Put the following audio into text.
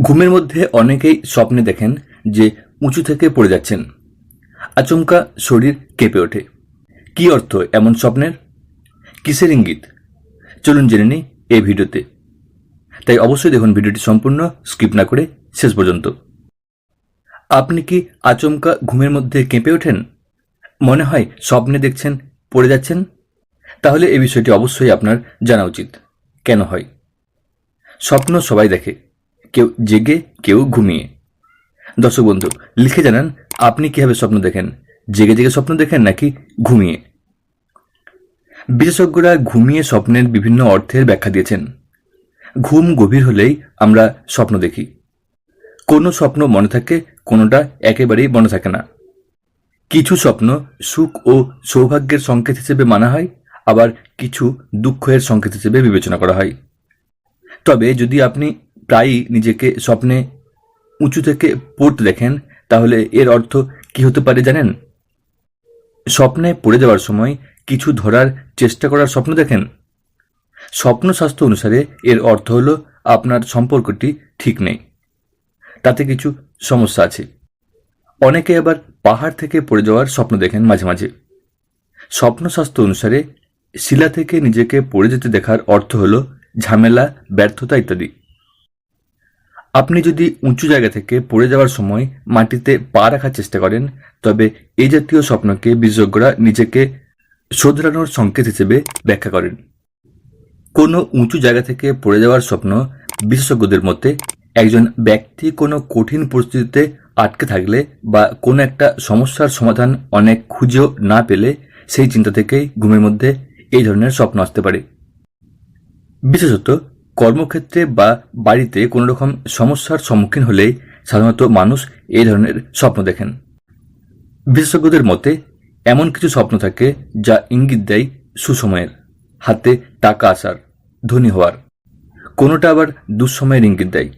ঘুমের মধ্যে অনেকেই স্বপ্নে দেখেন যে উঁচু থেকে পড়ে যাচ্ছেন। আচমকা শরীর কেঁপে ওঠে। কী অর্থ এমন স্বপ্নের? কিসের ইঙ্গিত? চলুন জেনে নিই এই ভিডিওতে। তাই অবশ্যই দেখুন ভিডিওটি সম্পূর্ণ, স্কিপ না করে শেষ পর্যন্ত। আপনি কি আচমকা ঘুমের মধ্যে কেঁপে ওঠেন? মনে হয় স্বপ্নে দেখছেন, পড়ে যাচ্ছেন? তাহলে এই বিষয়টি অবশ্যই আপনার জানা উচিত। কেন হয়? স্বপ্ন সবাই দেখে। কেউ জেগে, কেউ ঘুমিয়ে। দর্শক বন্ধু, লিখে জানান, আপনি কীভাবে স্বপ্ন দেখেন? জেগে জেগে স্বপ্ন দেখেন নাকি ঘুমিয়ে? বিশেষজ্ঞরা ঘুমিয়ে স্বপ্নের বিভিন্ন অর্থের ব্যাখ্যা দিয়েছেন। ঘুম গভীর হলেই আমরা স্বপ্ন দেখি। কোনো স্বপ্ন মনে থাকে, কোনোটা একেবারেই মনে থাকে না। কিছু স্বপ্ন সুখ ও সৌভাগ্যের সংকেত হিসেবে মানা হয়, আবার কিছু দুঃখের সংকেত হিসেবে বিবেচনা করা হয়। তবে যদি আপনি প্রায়ই নিজেকে স্বপ্নে উঁচু থেকে পড়তে দেখেন, তাহলে এর অর্থ কি হতে পারে জানেন? স্বপ্নে পড়ে যাওয়ার সময় কিছু ধরার চেষ্টা করার স্বপ্ন দেখেন। স্বপ্ন স্বাস্থ্য অনুসারে এর অর্থ হলো আপনার সম্পর্কটি ঠিক নেই। তাতে কিছু সমস্যা আছে। অনেকে আবার পাহাড় থেকে পড়ে যাওয়ার স্বপ্ন দেখেন মাঝে মাঝে। স্বপ্ন স্বাস্থ্য অনুসারে শিলা থেকে নিজেকে পড়ে যেতে দেখার অর্থ হলো ঝামেলা, ব্যর্থতা ইত্যাদি। আপনি যদি উঁচু জায়গা থেকে পড়ে যাওয়ার সময় মাটিতে পা রাখার চেষ্টা করেন, তবে এই জাতীয় স্বপ্নকে বিশেষজ্ঞরা নিজেকে শোধরানোর সংকেত হিসেবে ব্যাখ্যা করেন। কোনো উঁচু জায়গা থেকে পড়ে যাওয়ার স্বপ্ন বিশেষজ্ঞদের মতে একজন ব্যক্তি কোনো কঠিন পরিস্থিতিতে আটকে থাকলে বা কোনো একটা সমস্যার সমাধান অনেক খুঁজেও না পেলে সেই চিন্তা থেকেই ঘুমের মধ্যে এই ধরনের স্বপ্ন আসতে পারে। বিশেষত কর্মক্ষেত্রে বা বাড়িতে কোনো রকম সমস্যার সম্মুখীন হলেই সাধারণত মানুষ এই ধরনের স্বপ্ন দেখেন। বিশেষজ্ঞদের মতে, এমন কিছু স্বপ্ন থাকে যা ইঙ্গিত দেয় সুসময়ের, হাতে টাকা আসার, ধনী হওয়ার। কোনোটা আবার দুঃসময়ের ইঙ্গিত দেয়।